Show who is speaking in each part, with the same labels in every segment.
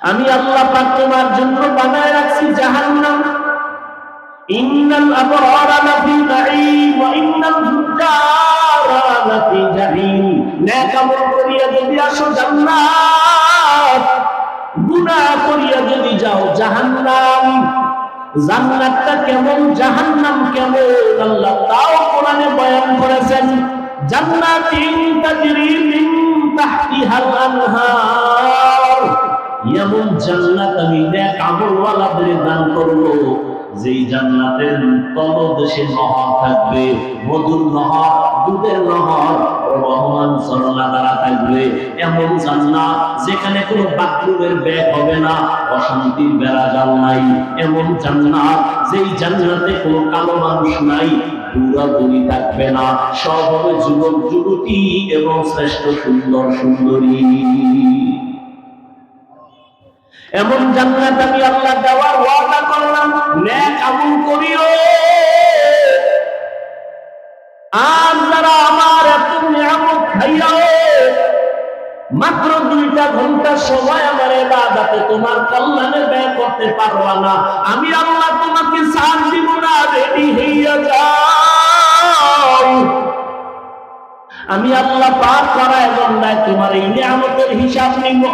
Speaker 1: আমি আল্লাহ পাক তোমার জন্য বানায় রাখছি জাহান্নাম। ইন্নাল আবরারা লাফি নাঈম ওয়া ইন্নাল ফুজ্জারা লাফি জাহিম। নেক আমল করিয়া যদি আসো জান্নাত, গুনাহ করিয়া যদি যাও জাহান্নাম। জান্নাতটা কেমন, জাহান্নাম কেমন? আল্লাহ তাও কোরআনে বয়ান করেছেন, জান্নাতিন তাজরি মিন তাহতিহাল আনহার। এমন জান্নাত আমি নেক আমলওয়ালাদের দান করব যেই জান্নাতের তলদেশে নহর থাকবে, মধুর নহর, দুধের নহর, রহমান সরলা দ্বারা থাকবে। এমন জান্নাত যেখানে কোনো বাথরুমের ব্যাগ হবে না, অশান্তির বেড়া জাল নাই। এমন জান্নাত যেই জান্নাতে কোনো কালো মানুষ নাই বুড়ি থাকবে না। সব হবে যুবক যুবতী এবং শ্রেষ্ঠ সুন্দর সুন্দরী। এমন জান্নাত আমি আল্লাহ দেওয়ার ওয়াদা করলাম নেক আমল করিও। আর যারা আমার এত নিয়ামত খাইয়াও মাত্র দুইটা ঘণ্টা সময় আমার এবাদাতে তোমার কল্যাণে ব্যয় করতে পারবা না। আমি আল্লাহ তোমাকে সাথ দিব না, রেডি হইয়া যাও। আমি আল্লাহ পাক করা এবং নাই তোমার এই নিয়ামতের হিসাব নিব।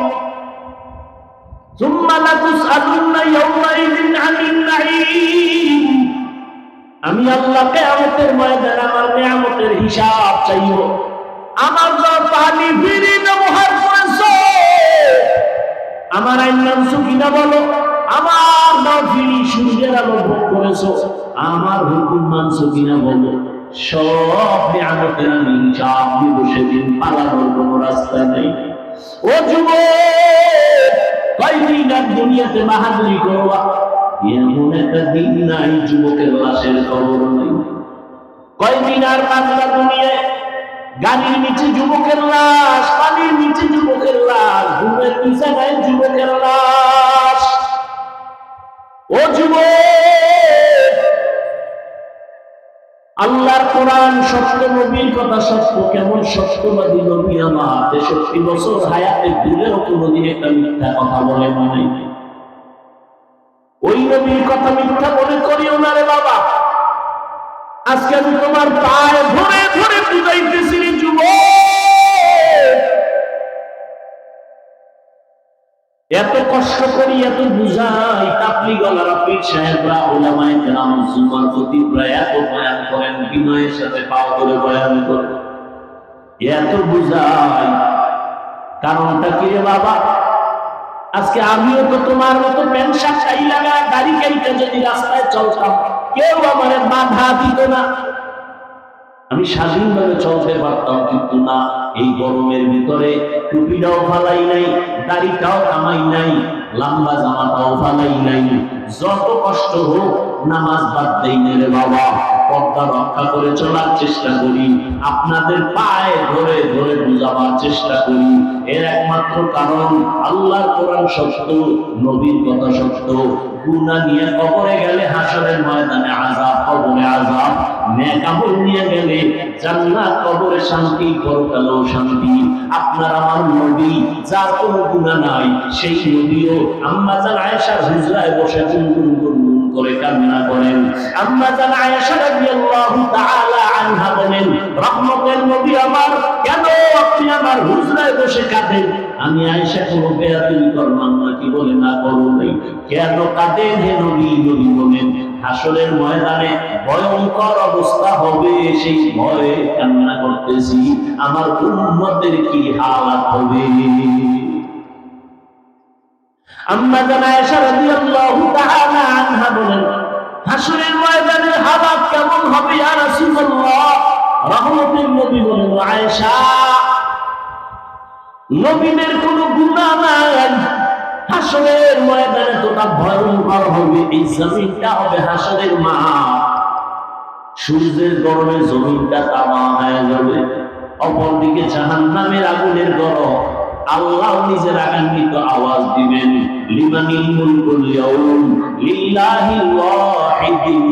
Speaker 1: আমি আল্লাহ কিয়ামতের ময়দানে আমার নিয়ামতের হিসাব চাইব। আমার পানি ফিরি আমার আইন মানছো কিনা বলো, আমার দাও ফিরি সূর্যের আলো ভোগ করেছ, আমার হুকুম মানছো কিনা বলো। সব নিয়ামতের আমি হিসাব দিব সেদিন পালানোর কোনো রাস্তা নেই। ও যুবক! কয়দিন দুনিয়াতে বাহাদুরি করবা? এমন একটা দিন নাই, যুবকের লাশের খবর নেই। কয়দিন আর বাংলা দুনিয়ায়? গাড়ির নিচে যুবকের লাশ, পানির নিচে যুবকের লাশ, ঘুমের বিছানায় যুবকের লাশ। ও যুবক! আল্লাহর কোরআন সত্য, নবীর কথা সত্য, কেমন সত্যবাদী নবী আমার? তেষট্টি বছর হায়াতে দূরেও কোনোদিন একটা মিথ্যা কথা বলে মানে ওই নবীর কথা মিথ্যা মনে করিও না রে বাবা। আজকে আমি তোমার পায়ে ধরে ধরে বুঝাইতেছি রে যুবক। এত কষ্ট করি, এত বুঝাই তাপলি গলার পীর সাহেবরা ওলামায়ে কেরাম জুমার খতিবরা এত বয়ান করেন, বিনয়ের সাথে পাও করে বয়ান করেন। এত বুঝাই, কারণটা কি রে বাবা? আজকে আমিও তো তোমার মতো প্যান্ট শার্ট লাগা গাড়ি গাড়িতে যদি রাস্তায় চলতাম, কেউ আমার বাধা দিত না। আমি স্বাধীনভাবে চলতে পারতাম, কিন্তু না, এই গরমের ভিতরে টুপিটাও ফালাই নাই, দাড়িটাও কামাই নাই, লম্বা জামাটাও ফালাই নাই। যত কষ্ট হোক, নামাজ বাদ দেই রে বাবা। পর্দা রক্ষা করে চলার চেষ্টা করি। আপনাদের পায়ে ধরে ধরে বুঝাবার চেষ্টা করি। এর একমাত্র কারণ আল্লাহর কোরআন সত্য, নবীর কথা সত্য। গুনাহ নিয়ে কবরে গেলে হাসরের ময়দানে আযাব, কবরে আযাব। নেক আমল নিয়ে গেলে কবরে শান্তি শান্তি। আপনার আমার নবী, যার কোনো গুনাহ নাই, সেই নবীও আম্মা হুজরায় বসে গুনগুন করে কান্না করেন। আম্মা জান আয়েশা রাদিয়াল্লাহু তাআলা আনহা বলেন, রহমতের নবী আমার, কেন আপনি আমার হুজরায় বসে কাঁদেন? আমি আয়েশা করলাম নাকি বলে না কেন কাঁদেন হে নবী? নবী বলেন হাসরের ময়দানে ভয়ঙ্কর অবস্থা হবে, সেই ভয়ে কান্না করতেছি। আমার উম্মতের কি হালাত হবে? আম্মা জানা আয়েশা রাদিয়াল্লাহু তাআলা আনহা বলেন, হাসরের ময়দানের হালাত কেমন হবে ইয়া রাসূলুল্লাহ? রহমতের নবী বলেন আয়েশা। নাই। হাসরের ময়দানে তোটা ভয়ঙ্কর হবে, এই জমিনটা হবে হাসরের মা সূর্যের গরমে জমিনটা তামা হয়ে যাবে, অপরদিকে জাহান্নামের আগুনের গরম। আল্লাহ নিজের আগান্বিত আওয়াজ দিবেন লিমানিল মুলকুল ইয়াউম লিল্লাহিল ওয়াহিদিল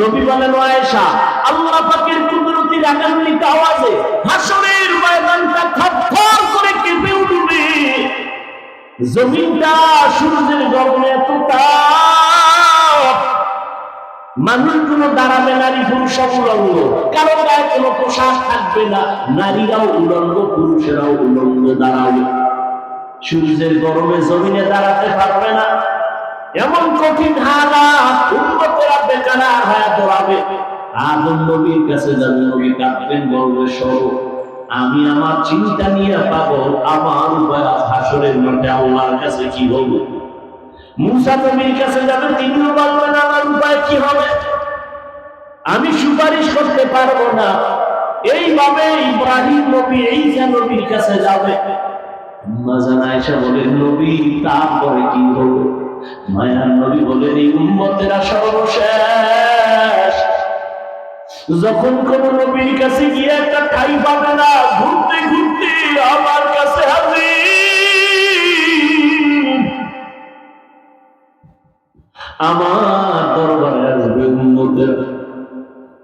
Speaker 1: নবী বলেন আয়েশা, আল্লাহ পাকের কুদরতি রাগান্বিত আওয়াজে হাসরের ময়দানটা থরথর করে কেঁপে উঠবে। জমিনটা সূর্যের গরমে এত তাপ মানুষগুলো দাঁড়াবে নারী, পুরুষ উলঙ্গ কারও গায়ে কোনো পোশাক থাকবে না। নারীরাও উলঙ্গ, পুরুষেরাও উলঙ্গ দাঁড়াবে সূর্যের গরমে জমিনে দাঁড়াতে পারবে না। এমন কঠিন হালাত উন্নতেরা বেকারা হয়ে দৌড়াবে। আদম নবীর কাছে যাবে নবী কাঁদবেন, বলবে সরো আমি আমার চিন্তা নিয়ে পাবো আমার উপায় হাসরের মাঠে আল্লাহর কাছে কি হবে মুসা নবীর কাছে যাবে, তিনিও বলবেন, আমার উপায় কি হবে? আমি সুপারিশ করতে পারব না। এইভাবে ইব্রাহিম নবী নবীর কাছে যাবে। তারপরে কি হবে মায়ার নবী বলেন, এই উম্মতেরা সর্বশেষ। যখন কোন নবীর কাছে গিয়ে একটা ঠাই পাবে না, ঘুরতে ঘুরতে আমার কাছে আমার দরবারে আসবে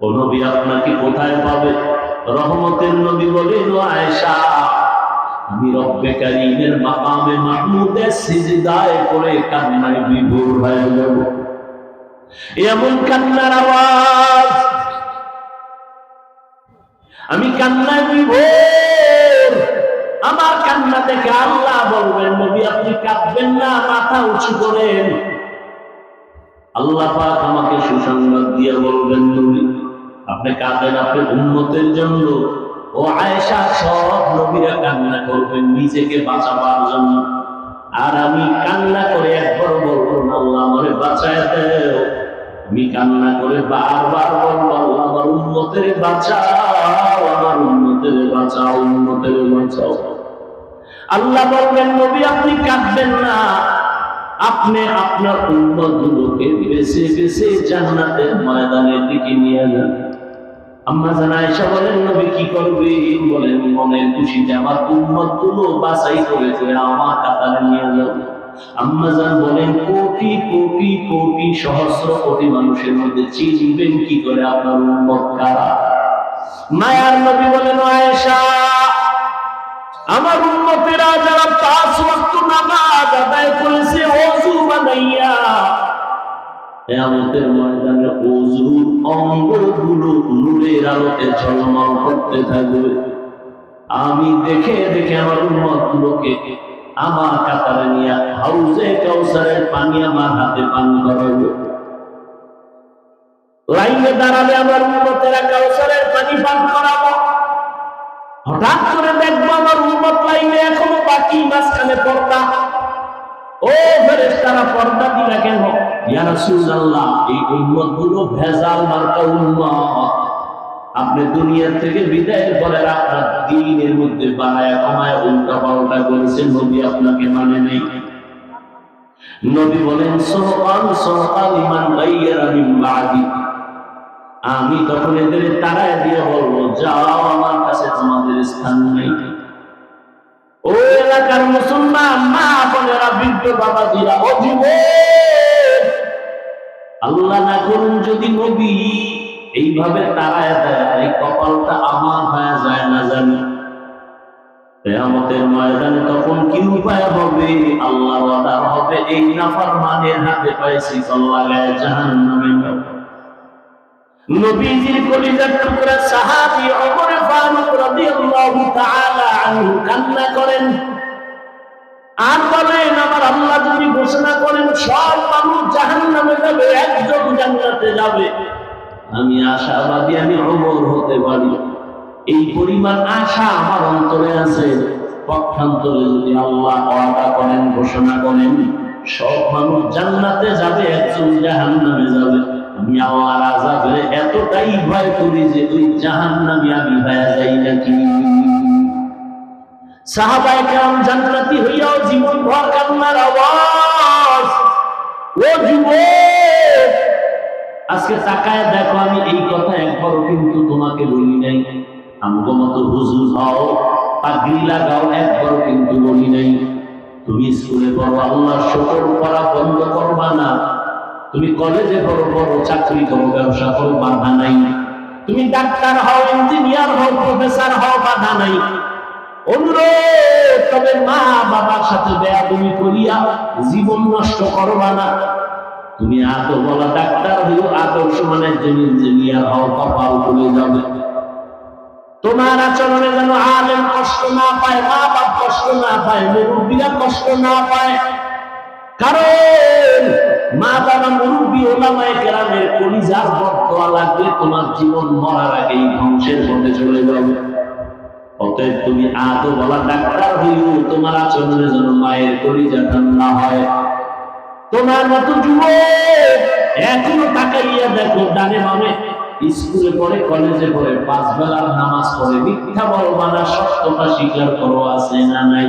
Speaker 1: ও নবী আপনাকে কোথায় পাবে? রহমতের নবী আমি কান্নায় এমন আমি কান্নায় বিভোর। আমার কান্না দেখে আল্লাহ বলবেন, নবী, আপনি কাঁদবেন না, মাথা উঁচু করেন। আল্লাহ আমাকে সুসংবাদ দিয়ে বলবেন নবী আপনি কাঁদেন, আপনি উন্নতের জন্য। ও আয়েশা, সব নবীরা কান্না করবেন নিজেকে বাঁচাবার জন্য। আর আমি কান্না করে একবার বলব, আল্লাহ আমারে বাঁচায় দেও। আমি কান্না করে বারবার বলব, আল্লাহ আমার উন্নতের বাঁচাও, আমার উন্নতের বাঁচাও উন্নতের বাঁচাও। আল্লাহ বলবেন, নবী আপনি কাঁদবেন না। আপনি আপনার উন্মত গুলোকে বেছে বেছে জান্নাতের ময়দানের দিকে নিয়ে যান। আম্মা বলেন, নবী কি করবে? বলেন খুশিতে আমারগুলো বাছাই আমার নিয়ে আম্মা জান বলেন, কোটি কোটি কোটি সহস্র কোটি মানুষের মধ্যে চিনবেন কি করে আপনার উন্মত কারা? মায়ার নবী বলেন, আয়েশা আমার উন্মতেরা যারা পাঁচ ওয়াক্ত নামাজ আদায় করেছে, অজু বানাইয়া। আমি দেখে দেখে আমার উন্মত গুলোকে আমার কাতারে নিয়ে হাউজে কাউসারের পানি আমার হাতে পান করাবো। লাইনে দাঁড়ালে আমার উন্মতেরা কাউসারের পানি পান করাবো। হঠাৎ করে দেখব আমার উন্মত এখনও বাকি মাঝখানে পর্দা। ও ফেরেশতারা, পর্দা দিলা কেন? ইয়া রাসূলুল্লাহ, এই উম্মতগুলো ভেজাল মার্কা উম্মত। আপনি দুনিয়া থেকে বিদায়ের পরে আপনার দিনের মধ্যে বাড়ায় কমায় উল্টা পাল্টা করেছেন, নবী আপনাকে মানে নেই। নবী বলেন সোহান সোহান ইমান গাইয়ারা বাদি। আমি তখন এদের তারায় দিয়ে বলব, যাও, আমার কাছে তোমাদের স্থান নেই। ও এলাকার মুসলমান, মা বোনেরা, বৃদ্ধ বাবাজিরা, ও আল্লাহ না করুন যদি নবী এইভাবে তারায় দেয়, এই কপালটা আমার হয়ে যায় না জানি। কেয়ামতের ময়দানে তখন কি উপায় হবে? আল্লাহ হবে, এই নাফার মানের হাতে পাইছি কল্লা গায়ে জাহান নামে নবীজির কলিজার টুকরা সাহাবী ওমর ফারুক রাদিয়াল্লাহু তাআলা আনহু কান্না করেন। আর বলেন, আমার আল্লাহ যদি ঘোষণা করেন, সব মানুষ জাহান্নামে যাবে, একজন জান্নাতে যাবে। আমি আশাবাদী, আমি অমর হতে পারি। এই পরিমাণ আশা আমার অন্তরে আছে। পক্ষান্তরে যদি আল্লাহ ওয়াদা করেন, ঘোষণা করেন, সব মানুষ জান্নাতে যাবে, একজন জাহান্নামে যাবে। আমি আমার আজাবের এতটাই ভয় করি যে ওই জাহান্নামে আমি হয়ে যাই নাকি। সাহাবায়ে কেরাম জান্নাতি হইয়াও জীবন ভর কান্নার আওয়াজ। ও যুবক, আজকে তাকায় দেখো, আমি এই কথা একবারও কিন্তু তোমাকে বলি নাই। আমগো হুজুর হও, পাগড়ি লাগাও কিন্তু বলি নাই। তুমি স্কুলে পড়ো আল্লাহর শুকর করা বন্ধ করবা না। তুমি কলেজে পড়ো পড়ো, চাকরি করো, ব্যবসা করো, বাধা নাই। তুমি ডাক্তার হও, ইঞ্জিনিয়ার হও, প্রফেসর হও, বাধা নাই। অনুরোধ, তবে মা বাবার সাথে বেয়াদুমি জীবন নষ্ট করবা না। তুমি আদৌ বলা, ডাক্তার হইও আদর্শ মানে একজন ইঞ্জিনিয়ার হও, কপাল খুলে যাবে। তোমার আচরণে যেন আলেম কষ্ট না পায়, মা বাপ কষ্ট না পায় মুরব্বীরা কষ্ট না পায়। কারণ তোমার জীবন মরার যাবে। মায়ের কলিজা ঠান্ডা হয়। তোমার মতো যুবক এখনও তাকাইয়া দেখো, ডানে স্কুলে পড়ে, কলেজে পড়ে পাঁচ বেলার নামাজ পড়ে, মিথ্যা বলবা না সত্যতা স্বীকার করো আছে না নাই?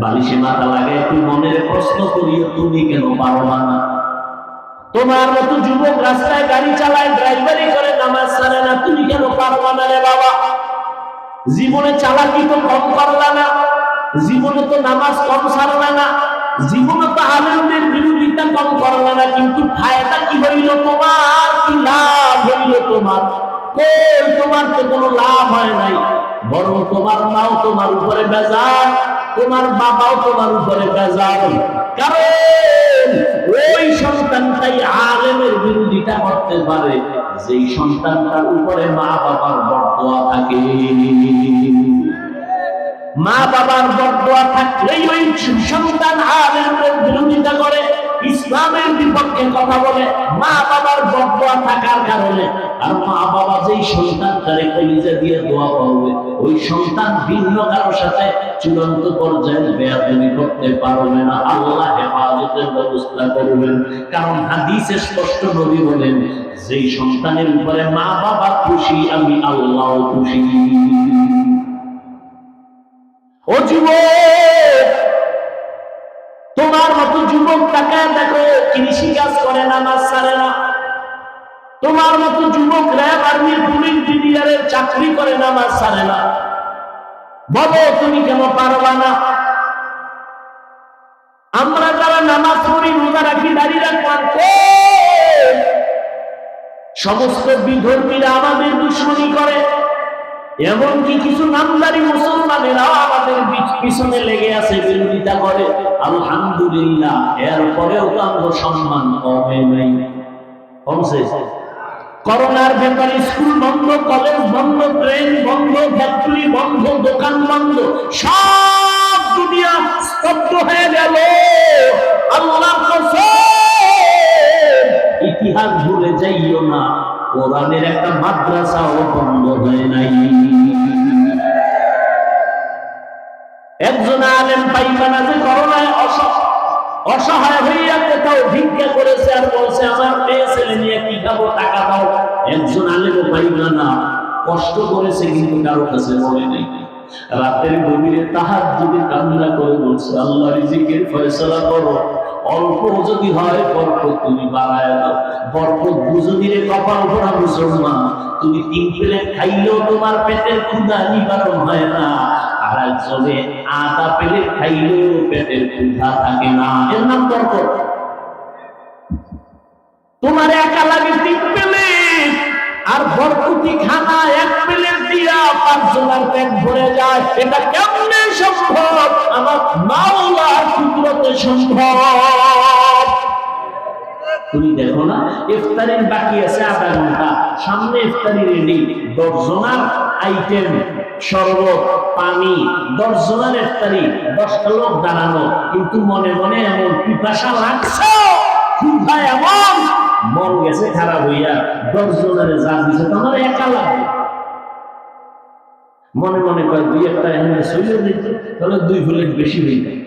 Speaker 1: বালিশে মাথা লাগে একটু মনের প্রশ্ন করিও তুমি কেন পারবা না? তোমার মতো যুবক রাস্তায় গাড়ি চালায় ড্রাইভারি করে, নামাজ ছাড়ে না, তুমি কেন পারবা না রে বাবা? জীবনে চালাকি তো কম করলা না, জীবনে তো নামাজ কম ছাড়লা না, জীবনে তো আনন্দের বিরোধিতা কম করলা না, কিন্তু ফায়দা কি হইল তোমার? কি লাভ হইল তোমার? কই তোমার তো কোনো লাভ হয় নাই, বরং তোমার মাও তোমার উপরে বেজার। তোমার বাবাও তোমার উপরে বেজার কারণ ওই সন্তানটাই আলেমের বিরোধিতা করতে পারে। যেই সন্তানটার উপরে মা বাবার বরদোয়া থাকে। মা বাবার বরদোয়া থাকলেই ওই সন্তান আলেমের বিরোধিতা করে। ইসলামের বিপক্ষে কথা বলে, মা বাবার বরদোয়া থাকার কারণে। আর মা বাবা যেই সন্তানটারে কলিজা দিয়ে দোয়া পাবে ওই সন্তান ভিন্ন কারোর সাথে চূড়ান্ত পর্যায়ে বেয়াদবি করতে পারবে না। আল্লাহ হেফাজতের ব্যবস্থা করবেন। কারণ হাদিসে স্পষ্ট নবী বলেন, যেই সন্তানের উপরে মা বাবা খুশি, আমি আল্লাহ খুশি। ও যুবক! তাকায় দেখো, কৃষি কাজ করে না, মাছ ছাড়ে না। তোমার মতো যুবক র্যাব ইঞ্জিনিয়ারের চাকরি করে না, মাছ ছাড়ে না। বলো তুমি কেন পারবা না? আমরা যারা নামাজ পড়ি, রোজা রাখি দাঁড়িয়ে রাখলাম সমস্ত বিধর্মীরা আমাদের দুশ্মনী করে। এমনকি কিছু নামদারি মুসলমানেরাও আমাদের পিছ- পিছনে লেগে আছে বিরোধিতা করে। আলহামদুলিল্লাহ, এরপরেও তো আমরা সম্মান কমে নাই। কমছে? করোনার ব্যাপারে স্কুল বন্ধ, কলেজ বন্ধ, ট্রেন বন্ধ, ফ্যাক্টরি বন্ধ, দোকান বন্ধ, সব দুনিয়া স্তব্ধ হয়ে গেল। আল্লাহর কসম, ইতিহাস ভুলে যাইও না। কোরআনের একটা মাদ্রাসাও বন্ধ হয় নাই। একজন আলেম পাইখানা যে করোনায় অসহায় হইয়া কোথাও ভিক্ষা করেছে আর বলছে, আমার মেয়ে ছেলে নিয়ে কি খাব? টাকা দাও। একজন আলেমও পাইবা না কষ্ট করেছে কিন্তু কারও কাছে বলে নেই। রাতের গভীরে তাহার যদি কান্না করে বলছে আল্লাহ রিজিকের ফয়সলা করো। অল্প যদি হয়, বরকত তুমি বাড়ায় দাও। বরকত বুঝি কপাল ভরা মুসলমান। তুমি তিন প্লেট খাইলেও তোমার পেটের ক্ষুধা নিবারণ হয় না। আর একজনে আধা প্লেট খাইলেও পেটের ক্ষুধা থাকে না। এর নাম বরকত। তোমার একা লাগে তিন প্লেট, আর বরকুতি খানা এক প্লেট তুমি দেখো না, ইফতারির বাকি আছে আধা ঘণ্টা। সামনে ইফতারি রেডি দশজনার আইটেম শরবত, পানি, দশজনার ইফতারি, দশটা লোক দাঁড়ানো। কিন্তু মনে মনে এমন পিপাসা লাগছে এমন। মন গেছে খারাপ হইয়া দশজনের যা দিছে, তোমার একা লাগে মনে মনে কয়, দুই একটা এখানে সইলে দিত তাহলে দুই প্লেট বেশি হয়ে যায়।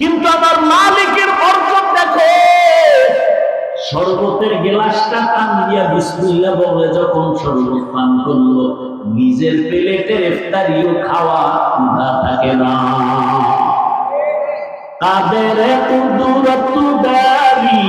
Speaker 1: কিন্তু আমার মালিকের বরকত দেখো, শরবতের গেলাসটা টান দিয়া বিসমিল্লাহ বলে যখন শরবত পান করল, নিজের প্লেটের ইফতারিও খাওয়া না থাকে না। কাদের কুদরত দারি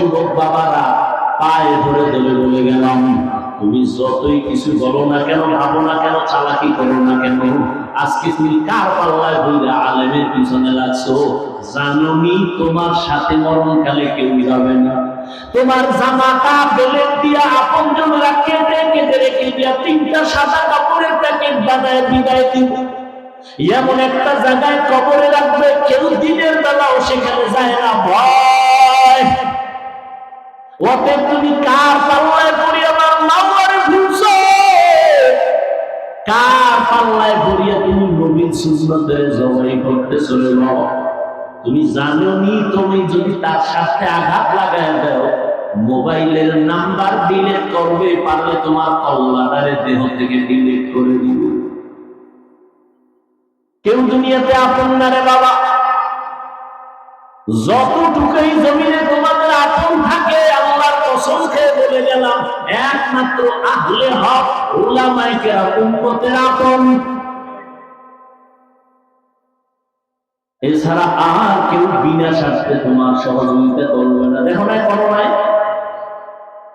Speaker 1: যুবক বাবারা, পায়ে ধরে ধরে বলে গেলাম, তুমি যতই কিছু বলো না কেন, ভাবো না কেন, চালাকি করো না কেন? আজকে তুমি কার পাল্লায় বইরা আলেমের পিছনে লাগছো? জাননি তোমার সাথে মরণকালে কেউ যাবে না। তোমার জামাটা বেলেট দিয়া আপন জনেরা কেটে কেটে রেখে দিয়া তিনটা সাদা কাপড়ের প্যাকেট বানায় বিদায় দিব এমন একটা জায়গায় কবরে রাখবে, কেউ দিনের বেলাও সেখানে যায় না। ভয়! ওতে তুমি কার পাল্লায় পড়ি আমার মাওয়ারে ভুলছো কার পাল্লায় পড়িয়া তুমি নবীন সুন্নতের জবাই করতে চলে তুমি জানো নি তুমি যদি তার সাথে আঘাত লাগায় দাও, মোবাইলের নাম্বার ডিলিট করবে পারলে তোমার কল্লাটারে দেহ থেকে ডিলিট করে দিবে। কেউ দুনিয়াতে রে বাবা। যতটুকুই জমিনে তোমাদের আপন থাকে, আল্লাহর কসম খেয়ে বলে গেলাম, একমাত্র আহলে হক ওলামায়ে কেরাম, উম্মতের আপন। এছাড়া আর কেউ বিনা স্বার্থে তোমার সহযোগিতা করবে না। দেখো না করোনায়?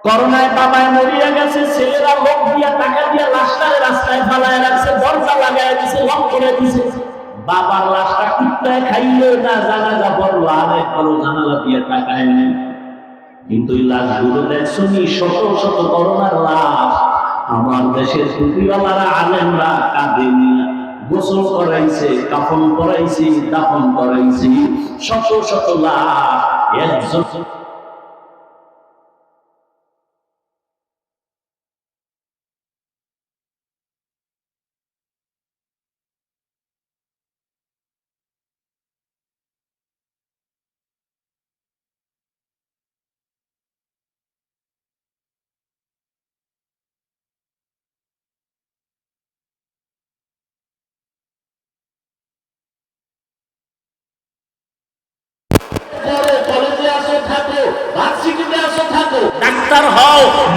Speaker 1: করোনায় বাবায় মরিয়া গেছে, ছেলেরা লোক দিয়া টাকা দিয়া লাশটারে রাস্তায় ফালায় রাখছে, দরজা লাগায় দিছে, লক করে দিছে। বাবার লাশটা কুত্তায় খাইলে না জানা যা পড়ল আরেক বড় জানালা দিয়ে টাকায় নেই। কিন্তু এই লাশগুলো দেখছ নি শত শত করোনার লাশ। আমার দেশের টুপিওয়ালারা, আলেমরা কাঁদে নিয়ে গোসল করাইছে, কাফন করাইছি দাফন করাইছি, শত শত লাশ, একজন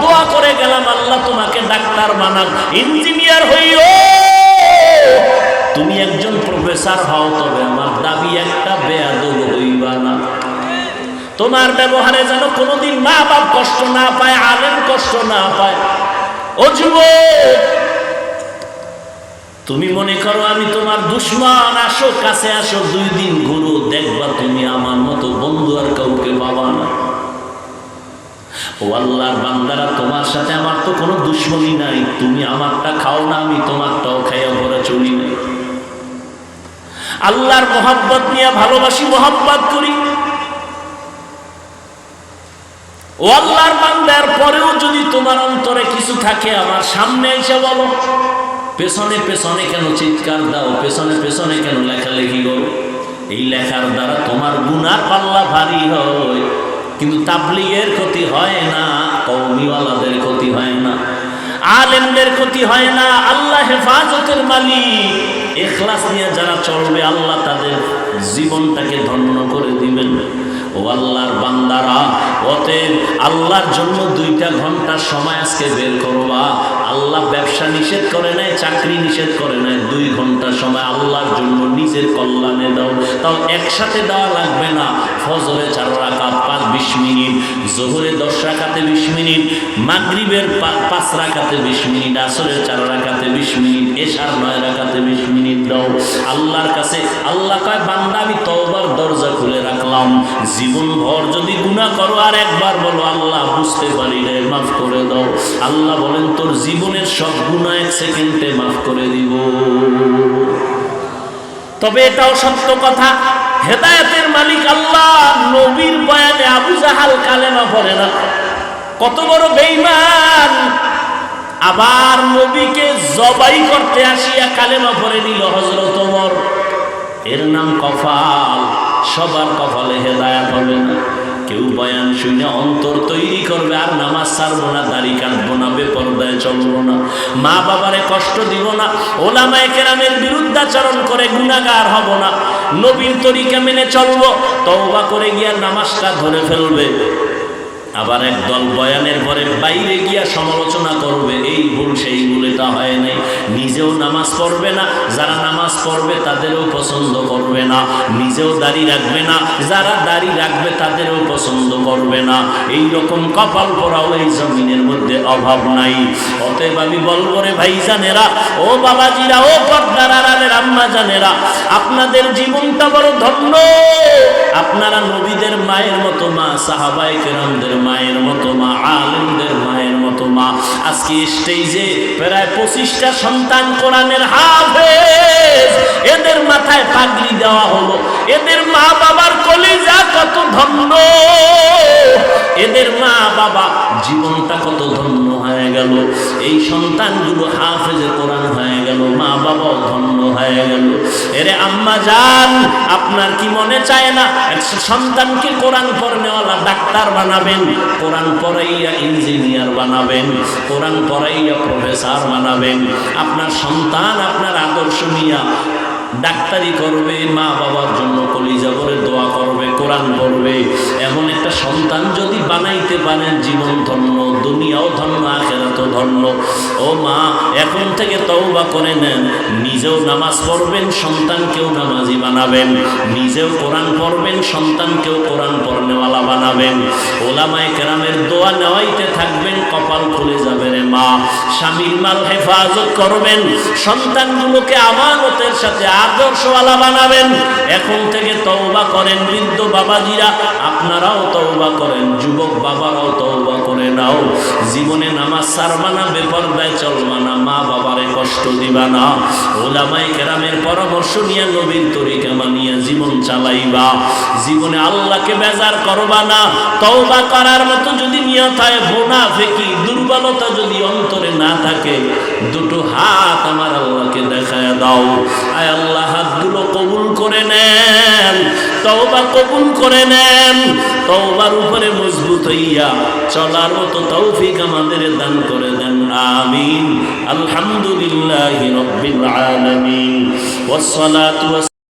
Speaker 1: দোয়া করে গেলাম, আল্লাহ তোমাকে ডাক্তার বানাক। ইঞ্জিনিয়ার হইও। তুমি একজন প্রফেসর হও, তবে আমার দাবি একটা, বেয়াদব হইবা না। তোমার ব্যবহারে যেন কোনোদিন মা বাপ কষ্ট না পায়, আলেম কষ্ট না পায়। ও যুবক, তুমি মনে করো আমি তোমার দুশ্মন আসো কাছে আসো দুই দিন ঘুরো, দেখবা তুমি আমার মতো বন্ধু আর কাউকে পাবা না। আল্লাহর বান্দারা, তোমার সাথে আমার তো কোনো দুশ্মনী নাই। তুমি আমারটা খাও না, আমি তোমারটাও খাইয়া ভরে চলি না আল্লাহর মোহাব্বত নিয়ে ভালোবাসি, মোহাব্বত করি। ও আল্লাহর বান্দার পরেও যদি তোমার অন্তরে কিছু থাকে, আমার সামনে এসে বলো, পেছনে পেছনে কেন চিৎকার দাও, পেছনে পেছনে কেন লেখালেখি করো? এই লেখার দ্বারা তোমার গুনার পাল্লা ভারী হয়। কিন্তু তাবলিগের ক্ষতি হয় না কৌমিওয়ালাদের ক্ষতি হয় না, আলেমদের ক্ষতি হয় না, আল্লাহ হেফাজতের মালিক। এখলাস নিয়ে যারা চলবে, আল্লাহ তাদের জীবনটাকে ধন্য করে দিবেন। ও আল্লাহর বান্দারা, অতএব আল্লাহর জন্য দুইটা ঘণ্টার সময় আজকে বের করবা আল্লাহ ব্যবসা নিষেধ করে নাই, চাকরি নিষেধ করে নাই। দুই ঘণ্টা সময় আল্লাহর জন্য নিজের কল্যাণে দাও। তাও একসাথে দেওয়া লাগবে না। ফজরে চার রাকাত, পাঁচ, বিশ মিনিট। জোহরে দশ রাকাতে বিশ মিনিট। মাগরিবের পাঁচ রাকাতে বিশ মিনিট। আসরের চার রাকাতে বিশ মিনিট। এশার নয় রাকাতে বিশ মিনিট দাও। আল্লাহর কাছে, আল্লাহ কয়, বান্দা, আমি তওবার দরজা খুলে রাখলাম। জীবন ভর যদি গুণা করো, আর একবার বলো, আল্লাহ বুঝতে পারি রে, মাফ করে দাও। আল্লাহ বলেন, তোর জীবনের সব গুণা এক সেকেন্ডে মাফ করে দিব। তবে এটাও সত্য কথা, হেদায়েতের মালিক আল্লাহ, নবীর বয়ানে আবু জাহাল কালেমা পড়ে না। কত বড় বেইমান আবার নবীকে জবাই করতে আসিয়া কালেমা পড়ে নিল হজরত ওমর। এর নাম কফাল। সবার কপালে হেদায়াত হবে না। কেউ বয়ান শুনে অন্তর তৈরি করবে, আর নামাজ ছাড়বো না, দাড়ি কাটবো না, বেপরদায় চলবো না। মা বাবারে কষ্ট দিব না, ওলামায় কেরামের বিরুদ্ধাচরণ করে গুণাগার হব না। নবীন তরিকা মেনে চলবো, তওবা করে গিয়া নামাজটা ধরে ফেলবে। আবার একদল বয়ানের পরে বাইরে গিয়া সমালোচনা করবে, এই ভুল, সেই ভুল, এটা হয় নাই। নিজেও নামাজ পড়বে না, যারা নামাজ পড়বে তাদেরও পছন্দ করবে না। নিজেও দাড়ি রাখবে না, যারা দাড়ি রাখবে তাদেরও পছন্দ করবে না। এই রকম কপাল পরাও এই জমিনের মধ্যে অভাব নাই। অতএব আমি বলব রে ভাই জানেরা ও বাবাজিরা, ও আড়ালের আম্মা জানেরা আপনাদের জীবনটা বড় ধন্য। আপনারা নবীদের মায়ের মতো মা সাহাবাই কেরামদের মায়ের মতো মা, আলেমদের মায়ের মতো মা। আজকে স্টেজে প্রায় পঁচিশটা সন্তান কোরআনের হাফেজ। এদের মাথায় পাগড়ি দেওয়া হলো। এদের মা বাবার কলিজা কত ধন্য। এদের মা বাবা জীবনটা কত ধন্য। হয়ে গেল। এই সন্তানগুলো হাফেজে কোরআন হয়ে গেল মা বাবাও ধন্য হয়ে গেল। এরে আম্মা যান আপনার কি মনে চায় না? সন্তানকে কোরআন পড়নেওয়ালা ডাক্তার বানাবেন, কোরআন পড়াইয়া ইঞ্জিনিয়ার বানাবেন, কোরআন পড়াইয়া প্রফেসর বানাবেন। আপনার সন্তান, আপনার আদর্শ নিয়া ডাক্তারি করবে, মা বাবার জন্য কলিজা করে দোয়া করবে, কোরআন পড়বে। এমন একটা সন্তান যদি বানাইতে পারেন জীবন ধন্য, দুনিয়াও ধন্য, আখেরাতও ধন্য। ও মা, এখন থেকে তওবা করে নেন। নিজেও নামাজ পড়বেন, সন্তানকেও নামাজি বানাবেন। নিজেও কোরআন পড়বেন, সন্তানকেও কোরআন পড়নেওয়ালা বানাবেন। ওলামায় কেরামের দোয়া নেওয়াইতে থাকবেন, কপাল খুলে যাবে রে মা। স্বামীর মাল হেফাজত করবেন। সন্তানগুলোকে আমানতের সাথে আদর্শওয়ালা বানাবেন। এখন থেকে তওবা করেন বৃদ্ধ বাবাজিরা। আপনারাও তওবা করেন, যুবক বাবারাও তওবা করে নাও। জীবনে নামাজ সারবা না, বেপরদায় মা বাবারে কষ্ট দিবা না। ওলামাই কেরামের পরামর্শ নিয়ে, নবীর তরিকা মানিয়া জীবন চালাইবা। জীবনে আল্লাহকে বেজার করবা না। তওবা করার মতো যদি নিয়ত হয় বোনা ফেকি দুর্বলতা যদি অন্তরে না থাকে, দুটো হাত আমার আল্লাহকে দেখায় দাও। আয় আল্লাহ, হাতগুলো কবুল করে নেন, তওবা কবুল করে নেন, তওবার উপরে মজবুত হইয়া চলার মতো তৌফিক আমাদের দান করে দেন, আমিন। আলহামদুলিল্লাহি রাব্বিল আলামিন। ওয়াসসালাতু ওয়াস